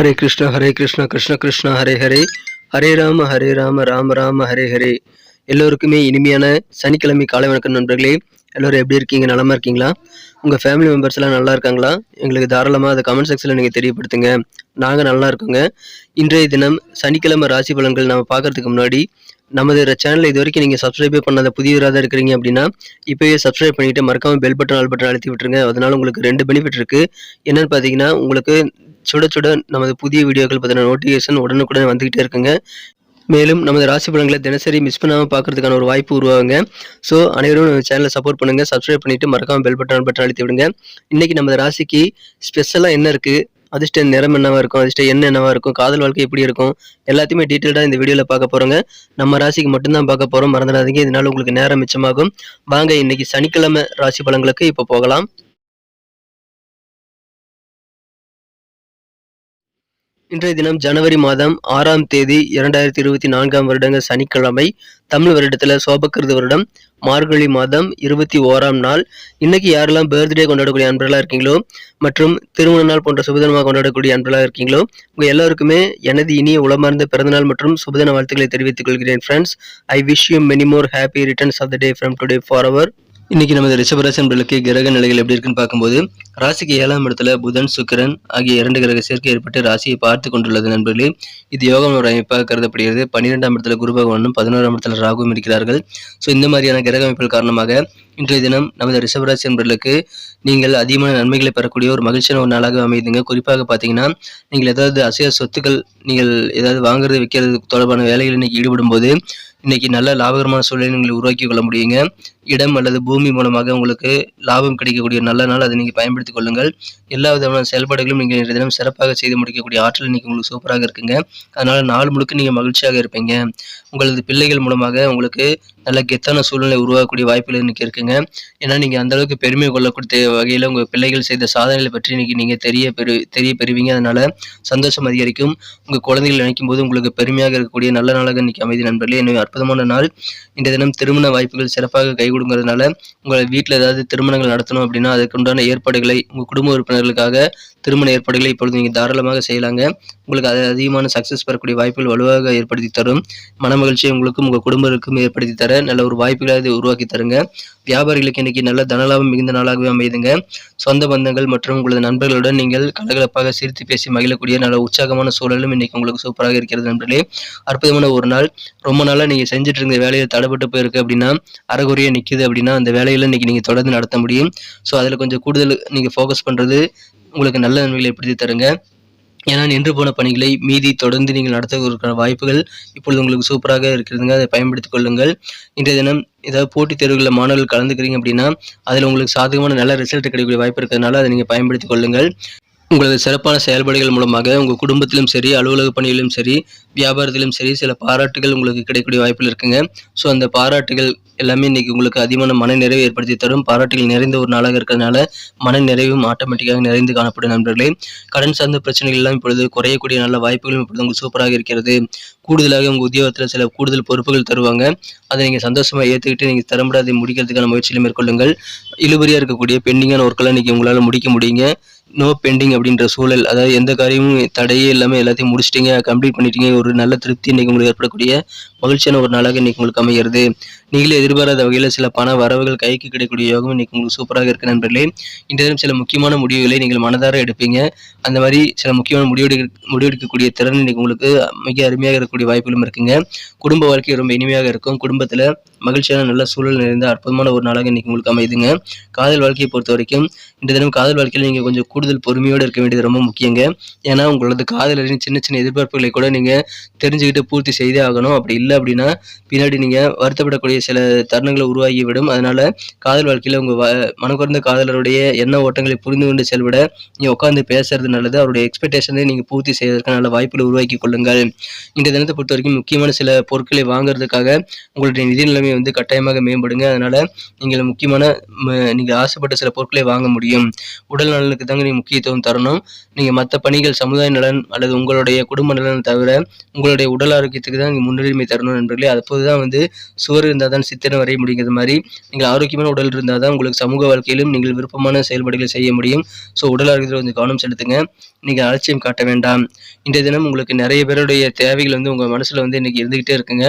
ஹரே கிருஷ்ணா ஹரே கிருஷ்ணா கிருஷ்ண கிருஷ்ணா ஹரே ஹரே. ஹரே ராம ஹரே ராம ராம ராம ஹரே ஹரே. எல்லோருக்குமே இனிமையான சனிக்கிழமை காலை வணக்கம் நண்பர்களே. எல்லோரும் எப்படி இருக்கீங்க? நலமாக இருக்கீங்களா? உங்கள் ஃபேமிலி மெம்பர்ஸ் எல்லாம் நல்லா இருக்காங்களா? எங்களுக்கு தாராளமாக அதை கமெண்ட் செக்ஷனில் நீங்கள் தெரியப்படுத்துங்க. நாங்கள் நல்லா இருக்கோங்க. இன்றைய தினம் சனிக்கிழமை ராசி பலன்கள் நம்ம பார்க்கறதுக்கு முன்னாடி நமது சேனலை இது வரைக்கும் நீங்கள் சப்ஸ்கிரைபே பண்ணாத புதியவராக தான் இருக்கிறீங்க அப்படின்னா இப்போயே சப்ஸ்கிரைப் பண்ணிவிட்டு மறக்காமல் பெல் பட்டன் ஆல் பட்டன் அழுத்தி விட்டுருங்க. அதனால் உங்களுக்கு ரெண்டு பெனிஃபிட் இருக்குது என்னென்னு பார்த்தீங்கன்னா உங்களுக்கு சுட சுட நமது புதிய வீடியோக்கள் பற்றின நோட்டிஃபிகேஷன் உடனுக்குடன் வந்துகிட்டே இருக்குங்க. மேலும் நமது ராசி பலன்களை தினசரி மிஸ் பண்ணாமல் பார்க்கறதுக்கான ஒரு வாய்ப்பு உருவாகுங்க. ஸோ அனைவரும் நம்ம சேனலை சப்போர்ட் பண்ணுங்கள் சப்ஸ்கிரைப் பண்ணிட்டு மறக்காமல் பெல் பட்டன் பட்டன் அழுத்தி விடுங்க. இன்றைக்கி நமது ராசிக்கு ஸ்பெஷலாக என்ன இருக்குது அதிர்ஷ்ட நிறம் என்னவாக இருக்கும்? அதிர்ஷ்ட என்ன என்னவாக இருக்கும்? காதல் வாழ்க்கை எப்படி இருக்கும்? எல்லாத்தையுமே டீட்டெயில்டாக இந்த வீடியோவில் பார்க்க போகிறோங்க நம்ம ராசிக்கு மட்டும்தான் பார்க்க போகிறோம் மறந்துடாதீங்க. இதனால் உங்களுக்கு நேரம் மிச்சமாகும். வாங்க இன்னைக்கு சனிக்கிழமை ராசி பலன்களுக்கு இப்போ போகலாம். இன்றைய தினம் ஜனவரி மாதம் ஆறாம் தேதி இரண்டாயிரத்தி இருபத்தி நான்காம் வருடங்க சனிக்கிழமை தமிழ் வருடத்தில் சோபக்கிருது வருடம் மார்கழி மாதம் இருபத்தி ஓராம் நாள். இன்னைக்கு யாரெல்லாம் பர்த்டே கொண்டாடக்கூடிய அன்பர்களாக இருக்கீங்களோ மற்றும் திருமண நாள் போன்ற சுபதினமாக கொண்டாடக்கூடிய அன்பர்களாக இருக்கீங்களோ உங்கள் எல்லாருக்குமே எனது இனிய உளமார்ந்த பிறந்தநாள் மற்றும் சுபதின வாழ்த்துக்களை தெரிவித்துக் கொள்கிறேன் friends I wish you many more happy returns of the day from today for our இன்னைக்கு நமது ரிஷபராசி நண்பர்களுக்கு கிரக நிலைகள் எப்படி இருக்குன்னு பார்க்கும்போது ராசிக்கு ஏழாம் இடத்துல புதன் சுக்கிரன் ஆகிய இரண்டு கிரக சேர்க்கை ஏற்பட்டு ராசியை பார்த்து கொண்டுள்ளது நண்பர்களே. இது யோகம் ஒரு அமைப்பாக கருதப்படுகிறது. பன்னிரெண்டாம் இடத்துல குரு பகவானும் பதினோராம் இடத்துல ராகுவும் இருக்கிறார்கள். ஸோ இந்த மாதிரியான கிரக அமைப்புகள் காரணமாக இன்றைய தினம் நமது ரிஷபராசி நண்பர்களுக்கு நீங்கள் அதிகமான நன்மைகளை பெறக்கூடிய ஒரு மகிழ்ச்சியான ஒரு நாளாக அமைதுங்க குறிப்பாக பார்த்தீங்கன்னா நீங்கள் ஏதாவது அசைய சொத்துக்கள் நீங்கள் ஏதாவது வாங்குறது விற்கிறது தொடர்பான வேலைகள் இன்னைக்கு ஈடுபடும் போது இன்னைக்கு நல்ல லாபகரமான சூழலை நீங்கள் உருவாக்கி கொள்ள முடியுங்க. இடம் அல்லது பூமி மூலமாக உங்களுக்கு லாபம் கிடைக்கக்கூடிய நல்ல நாள் அதை நீங்கள் பயன்படுத்தி பயன்படுத்திக் கொள்ளுங்கள். எல்லா விதமான செயல்பாடுகளும் நீங்கள் இன்றைய தினம் சிறப்பாக செய்து முடிக்கக்கூடிய ஆற்றல் இன்னைக்கு உங்களுக்கு சூப்பராக இருக்குங்க. அதனால நாள் முழுக்க நீங்கள் மகிழ்ச்சியாக இருப்பீங்க. உங்களது பிள்ளைகள் மூலமாக உங்களுக்கு நல்ல கெத்தான சூழ்நிலை உருவாகக்கூடிய வாய்ப்புகள் இன்றைக்கி இருக்குங்க. ஏன்னா நீங்கள் அந்த அளவுக்கு பெருமை கொள்ளக்கூடிய வகையில் உங்கள் பிள்ளைகள் செய்த சாதனைகளை பற்றி இன்னைக்கு நீங்கள் தெரிய பெறு தெரிய பெறுவீங்க. அதனால சந்தோஷம் அதிகரிக்கும். உங்கள் குழந்தைகள் நினைக்கும் போது உங்களுக்கு பெருமையாக இருக்கக்கூடிய நல்ல நாளாக இன்னைக்கு அமைதி நண்பர்களே. எனவே அற்புதமான நாள். இந்த தினம் திருமண வாய்ப்புகள் சிறப்பாக கை கொடுங்கிறதுனால உங்கள் வீட்டில் ஏதாவது திருமணங்கள் நடத்தணும் அப்படின்னா அதுக்குண்டான ஏற்பாடுகளை உங்கள் குடும்ப உறுப்பினர்களுக்காக திருமண ஏற்பாடுகளை இப்பொழுது நீங்கள் தாராளமாக செய்யலாங்க. உங்களுக்கு அது அதிகமான சக்ஸஸ் பெறக்கூடிய வாய்ப்புகள் வலுவாக ஏற்படுத்தி தரும். மன மகிழ்ச்சியை உங்களுக்கும் உங்கள் குடும்பத்திற்கும் ஏற்படுத்தி தர நல்ல ஒரு வாய்ப்புகளை அது உருவாக்கி தருங்க. வியாபாரிகளுக்கு இன்னைக்கு நல்ல தனலாபம் மிகுந்த நாளாகவே அமையுதுங்க சொந்த பந்தங்கள் மற்றும் உங்களது நண்பர்களுடன் நீங்கள் கலகலப்பாக சிரித்து பேசி மகிழக்கூடிய நல்ல உற்சாகமான சூழலும் இன்னைக்கு உங்களுக்கு சூப்பராக இருக்கிறது நண்பர்களே. அற்புதமான ஒரு நாள். ரொம்ப நாளாக நீங்கள் செஞ்சுட்டு இருந்த வேலையில் தடைப்பட்டு போயிருக்கு அப்படின்னா அறகுறையாக நிற்கிது அப்படின்னா அந்த வேலையில் இன்னைக்கு நீங்கள் தொடர்ந்து நடத்த முடியும். ஸோ அதில் கொஞ்சம் கூடுதல் நீங்கள் ஃபோக்கஸ் பண்ணுறது உங்களுக்கு நல்ல நன்மைகளை எப்படி தருங்க. ஏன்னா நின்று போன பணிகளை மீதி தொடர்ந்து நீங்கள் நடத்துவதற்கான வாய்ப்புகள் இப்பொழுது உங்களுக்கு சூப்பராக இருக்கிறதுங்க. அதை பயன்படுத்திக் கொள்ளுங்கள். இன்றைய தினம் ஏதாவது போட்டித் தேர்வுகளில் மாணவர்கள் கலந்துக்கிறீங்க அப்படின்னா அதில் உங்களுக்கு சாதகமான நல்ல ரிசல்ட் கிடைக்கக்கூடிய வாய்ப்பு இருக்கிறதுனால அதை நீங்கள் பயன்படுத்திக் கொள்ளுங்கள். உங்களது சிறப்பான செயல்பாடுகள் மூலமாக உங்கள் குடும்பத்திலும் சரி அலுவலக பணியிலும் சரி வியாபாரத்திலும் சரி சில பாராட்டுகள் உங்களுக்கு கிடைக்கக்கூடிய வாய்ப்பில் இருக்குங்க. ஸோ அந்த பாராட்டுகள் எல்லாமே இன்னைக்கு உங்களுக்கு அதிகமான மன நிறைவு ஏற்படுத்தி தரும். பாராட்டுகள் நிறைந்த ஒரு நாளாக இருக்கிறதுனால மன நிறைவும் ஆட்டோமேட்டிக்காக நிறைந்து காணப்படும் நண்பர்களே. கடன் சார்ந்த பிரச்சனைகள் எல்லாம் இப்பொழுது குறையக்கூடிய நல்ல வாய்ப்புகளும் இப்பொழுது உங்களுக்கு சூப்பராக இருக்கிறது. கூடுதலாக உங்கள் உத்தியோகத்தில் சில கூடுதல் பொறுப்புகள் தருவாங்க. அதை நீங்கள் சந்தோஷமாக ஏற்றுக்கிட்டு நீங்கள் திறம்பட அதை முடிக்கிறதுக்கான முயற்சியில் மேற்கொள்ளுங்கள். இழுபறியாக இருக்கக்கூடிய பெண்டிங்கான ஒர்க்கெல்லாம் இன்னைக்கு உங்களால் முடிக்க முடியுங்க. நோ பெண்டிங் அப்படின்ற சூழல் அதாவது எந்த காரியமும் தடையே இல்லாமல் எல்லாத்தையும் முடிச்சிட்டீங்க கம்ப்ளீட் பண்ணிட்டீங்க ஒரு நல்ல திருப்தி இன்னைக்கு உங்களுக்கு ஏற்படக்கூடிய மகிழ்ச்சியான ஒரு நாளாக இன்னைக்கு உங்களுக்கு அமைகிறது நீங்களே எதிர்பாராத வகையில் சில பண வரவுகள் கைக்கு கிடைக்கக்கூடிய யோகம் இன்னைக்கு உங்களுக்கு சூப்பராக இருக்கு நண்பர்களே. இன்றைய தினம் சில முக்கியமான முடிவுகளை நீங்கள் மனதார எடுப்பீங்க. அந்த மாதிரி சில முக்கியமான முடிவெடு முடிவெடுக்கக்கூடிய திறன் இன்னைக்கு உங்களுக்கு மிக அருமையாக இருக்கக்கூடிய வாய்ப்புகளும் இருக்குங்க. குடும்ப வாழ்க்கை ரொம்ப இனிமையாக இருக்கும். குடும்பத்தில் மகிழ்ச்சியான நல்ல சூழல் நிறைந்த அற்புதமான ஒரு நாளாக இன்னைக்கு உங்களுக்கு அமைதுங்க. காதல் வாழ்க்கையை பொறுத்த வரைக்கும் இந்த தினம் காதல் வாழ்க்கையில் நீங்கள் கொஞ்சம் கூடுதல் பொறுமையோடு இருக்க வேண்டியது ரொம்ப முக்கியங்க. ஏன்னா உங்களது காதலரின் சின்ன சின்ன எதிர்பார்ப்புகளை கூட நீங்கள் தெரிஞ்சுக்கிட்டு பூர்த்தி செய்தே ஆகணும். அப்படி இல்லை அப்படின்னா பின்னாடி நீங்கள் வருத்தப்படக்கூடிய சில தருணங்களை உருவாகிவிடும். அதனால காதல் வாழ்க்கையில் உங்கள் மனக்குறந்த காதலருடைய எண்ண ஓட்டங்களை புரிந்து கொண்டு செல்விட நீங்கள் உட்காந்து பேசுறது நல்லது. அவருடைய எக்ஸ்பெக்டேஷனை நீங்கள் பூர்த்தி செய்வதற்கான நல்ல வாய்ப்புகளை உருவாக்கி கொள்ளுங்கள். இந்த தினத்தை பொறுத்த வரைக்கும் முக்கியமான சில பொருட்களை வாங்குறதுக்காக உங்களுடைய நிதி நிலைமை வந்து கட்டாயமாக மேம்படுங்க. அதனால நீங்கள் முக்கியமான நீங்கள் ஆசைப்பட்ட சில பொருட்களை வாங்க முடியும். உடல் நலனுக்கு தாங்க நீங்கள் முக்கியத்துவம் தரணும். நீங்கள் மற்ற பணிகள் சமுதாய நலன் அல்லது உங்களுடைய குடும்ப நலன் தவிர உங்களுடைய உடல் ஆரோக்கியத்துக்கு தான் நீங்கள் முன்னுரிமை தரணும் நண்பர்களே அப்போது தான் வந்து சுவர் இருந்தால் தான் சித்திரம் வரைய முடியுங்கிற மாதிரி நீங்கள் ஆரோக்கியமான உடல் இருந்தால் தான் உங்களுக்கு சமூக வாழ்க்கையிலும் நீங்கள் விருப்பமான செயல்பாடுகளை செய்ய முடியும். ஸோ உடல் ஆரோக்கியத்தில் கொஞ்சம் கவனம் செலுத்துங்க. நீங்கள் அலட்சியம் காட்ட வேண்டாம். இன்றைய தினம் உங்களுக்கு நிறைய பேருடைய தேவைகள் வந்து உங்கள் மனசில் வந்து இன்றைக்கி இருந்துக்கிட்டே இருக்குங்க.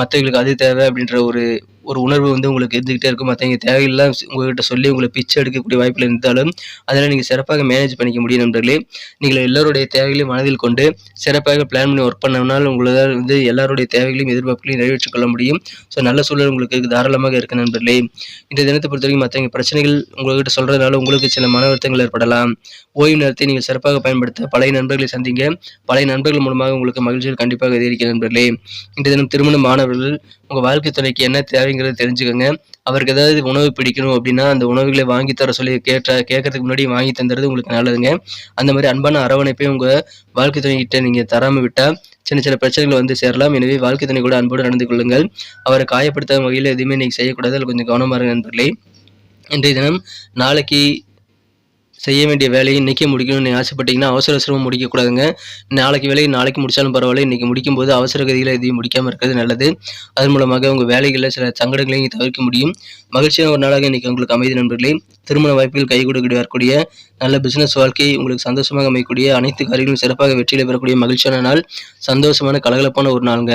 மற்றவங்களுக்கு அது தேவை அப்படின்ற ஒரு ஒரு உணர்வு வந்து உங்களுக்கு இருந்துக்கிட்டே இருக்கும். மற்றவங்க தேவையில்லாம் உங்கள்கிட்ட சொல்லி உங்களை பிச்சை எடுக்கக்கூடிய வாய்ப்பில் இருந்தாலும் அதனால் நீங்கள் சிறப்பாக மேனேஜ் பண்ணிக்க முடியும் நண்பர்களே. நீங்கள் எல்லோருடைய தேவைகளையும் மனதில் கொண்டு சிறப்பாக பிளான் பண்ணி ஒர்க் பண்ணோம்னால் உங்களால் வந்து எல்லாருடைய தேவைகளையும் எதிர்பார்ப்புகளையும் நிறைவேற்றிக் கொள்ள முடியும். ஸோ நல்ல சூழல் உங்களுக்கு தாராளமாக இருக்கு நண்பர்களே. இந்த தினத்தை பொறுத்த வரைக்கும் மற்றவங்க பிரச்சனைகள் உங்கள்கிட்ட சொல்கிறதுனால உங்களுக்கு சில மன வருத்தங்கள் ஏற்படலாம். ஓய்வு நேரத்தை நீங்கள் சிறப்பாக பயன்படுத்த பழைய நண்பர்களை சந்திங்க. பழைய நண்பர்கள் மூலமாக உங்களுக்கு மகிழ்ச்சிகள் கண்டிப்பாக அதிகரிக்க நண்பர்களே. இந்த தினம் திருமண மாணவர்கள் உங்கள் வாழ்க்கை துணைக்கு என்ன தேவைங்கிறத தெரிஞ்சுக்கோங்க. அவருக்கு ஏதாவது உணவு பிடிக்கணும் அப்படின்னா அந்த உணவுகளை வாங்கி தர சொல்லி கேட்ட கேட்கறதுக்கு முன்னாடி வாங்கி தந்துறது உங்களுக்கு நல்லதுங்க. அந்த மாதிரி அன்பான அரவணைப்பை உங்கள் வாழ்க்கை துணைகிட்ட நீங்கள் தராமல் விட்டால் சின்ன சின்ன பிரச்சனைகள் வந்து சேரலாம். எனவே வாழ்க்கை துணை கூட அன்போடு நடந்து கொள்ளுங்கள். அவரை காயப்படுத்தாத வகையில் எதுவுமே நீங்கள் செய்யக்கூடாது. அதில் கொஞ்சம் கவனமாக இருங்க நண்பர்களே. இன்றைய தினம் நாளைக்கு செய்ய வேண்டிய வேலையை இன்றைக்கே முடிக்கணும்னு ஆசைப்பட்டீங்கன்னா அவசர அவசரமாக முடிக்கக்கூடாதுங்க. நாளைக்கு வேலையை நாளைக்கு முடித்தாலும் பரவாயில்ல. இன்றைக்கி முடிக்கும்போது அவசர கதிகளை எதையும் முடிக்காமல் இருக்கிறது நல்லது. அதன் மூலமாக உங்கள் வேலைகளில் சில சங்கடங்களையும் தவிர்க்க முடியும். மகிழ்ச்சியான ஒரு நாளாக இன்றைக்கி உங்களுக்கு அமைதி நண்பர்களே. திருமண வாய்ப்புகள் கை கொடுக்கிட்டு வரக்கூடிய நல்ல பிசினஸ் வாழ்க்கை உங்களுக்கு சந்தோஷமாக அமையக்கூடிய அனைத்து காரியங்களும் சிறப்பாக வெற்றியில் பெறக்கூடிய மகிழ்ச்சியான நாள். சந்தோஷமான கலகலப்பான ஒரு நாளுங்க.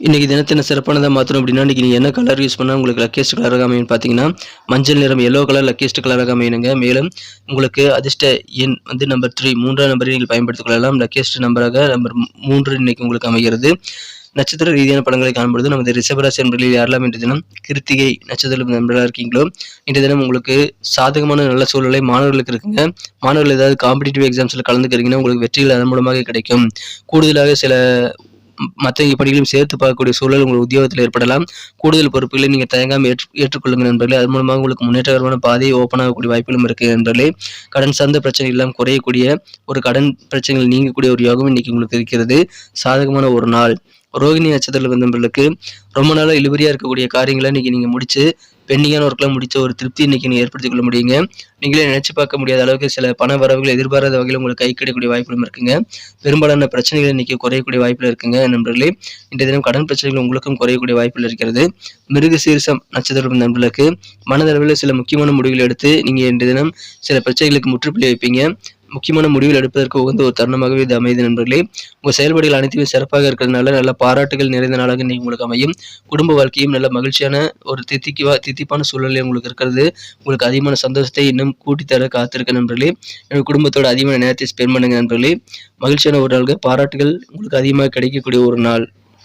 இன்றைக்கி தினத்தின சிறப்பானதாக மாற்றணும் அப்படின்னா இன்றைக்கி நீங்கள் என்ன கலர் யூஸ் பண்ணால் உங்களுக்கு லக்கேஸ்ட் கலராக அமையும் பார்த்தீங்கன்னா மஞ்சள் நிறம் எல்லோ கலர் லக்கேஸ்ட் கலராக அமையணுங்க. மேலும் உங்களுக்கு அதிர்ஷ்ட எண் வந்து நம்பர் த்ரீ மூன்றாம் நம்பரை நீங்கள் பயன்படுத்திக் கொள்ளலாம். லக்கேஸ்ட் நம்பராக நம்பர் மூன்று இன்னைக்கு உங்களுக்கு அமைகிறது. நட்சத்திர ரீதியான படங்களை காணும்பொழுது நமது ரிஷபராசி நண்பர்களில் யாரெல்லாம் இன்றைய தினம் கிருத்திகை நட்சத்திர நண்பர்களாக இருக்கீங்களோ இன்றைய தினம் உங்களுக்கு சாதகமான நல்ல சூழ்நிலை மாணவர்களுக்கு இருக்குங்க. மாணவர்கள் ஏதாவது காம்படிட்டிவ் எக்ஸாம்ஸில் கலந்துக்கிறீங்கன்னா உங்களுக்கு வெற்றிகள் அதன் மூலமாக கிடைக்கும். கூடுதலாக சில மற்ற படிகளையும் சேர்த்து பார்க்கக்கூடிய சூழல் உங்கள் உத்தியோகத்தில் ஏற்படலாம். கூடுதல் பொறுப்புகளை நீங்கள் தயங்காமல் ஏற்று ஏற்றுக்கொள்ளுங்கள் நண்பர்களே. அது மூலமாக உங்களுக்கு முன்னேற்றகரமான பாதையை ஓப்பன் ஆகக்கூடிய வாய்ப்புகளும் இருக்குது நண்பர்களே. கடன் சார்ந்த பிரச்சனை எல்லாம் குறையக்கூடிய ஒரு கடன் பிரச்சனைகள் நீங்கக்கூடிய ஒரு யோகம் இன்னைக்கு உங்களுக்கு இருக்கிறது. சாதகமான ஒரு நாள். ரோகிணி நட்சத்திரத்தில் வந்தவர்களுக்கு ரொம்ப நாளாக இழுபறியாக இருக்கக்கூடிய காரியங்களை இன்னைக்கு நீங்கள் முடிச்சு பெண்டிங்கான ஒர்க்கில் முடித்த ஒரு திருப்தி இன்றைக்கி நீங்கள் ஏற்படுத்திக் கொள்ள முடியுங்க. நீங்களே நினைச்சு பார்க்க முடியாத அளவுக்கு சில பண வரவுகள் எதிர்பாராத வகையில் உங்களுக்கு கை கிடைக்கக்கூடிய வாய்ப்புகளும் இருக்குங்க. பெரும்பாலான பிரச்சனைகள் இன்னைக்கு குறையக்கூடிய வாய்ப்பில் இருக்குங்க நண்பர்களே. இன்றைய தினம் கடன் பிரச்சனைகள் உங்களுக்கும் குறையக்கூடிய வாய்ப்பில் இருக்கிறது. மிருக சீரசம் நட்சத்திரம் நண்பர்களுக்கு மனதளவில் சில முக்கியமான முடிவுகள் எடுத்து நீங்கள் இன்றைய தினம் சில பிரச்சனைகளுக்கு முற்றுப்புள்ளி வைப்பீங்க. முக்கியமான முடிவுகள் எடுப்பதற்கு உகந்த ஒரு தருணமாகவே இது அமைது நண்பர்களே. உங்கள் செயல்பாடுகள் அனைத்துமே சிறப்பாக இருக்கிறதுனால நல்ல பாராட்டுகள் நிறைந்த நாளாக நீங்கள் உங்களுக்கு அமையும். குடும்ப வாழ்க்கையும் நல்ல மகிழ்ச்சியான ஒரு தித்திக்குவா தித்திப்பான சூழ்நிலை உங்களுக்கு இருக்கிறது. உங்களுக்கு அதிகமான சந்தோஷத்தை இன்னும் கூட்டித்தர காத்திருக்க நண்பர்களே. என்னோட குடும்பத்தோட அதிகமான நேரத்தை ஸ்பெண்ட் பண்ணுங்க நண்பர்களே. மகிழ்ச்சியான ஒரு நாளுக்கு பாராட்டுகள் உங்களுக்கு அதிகமாக கிடைக்கக்கூடிய ஒரு நாள்.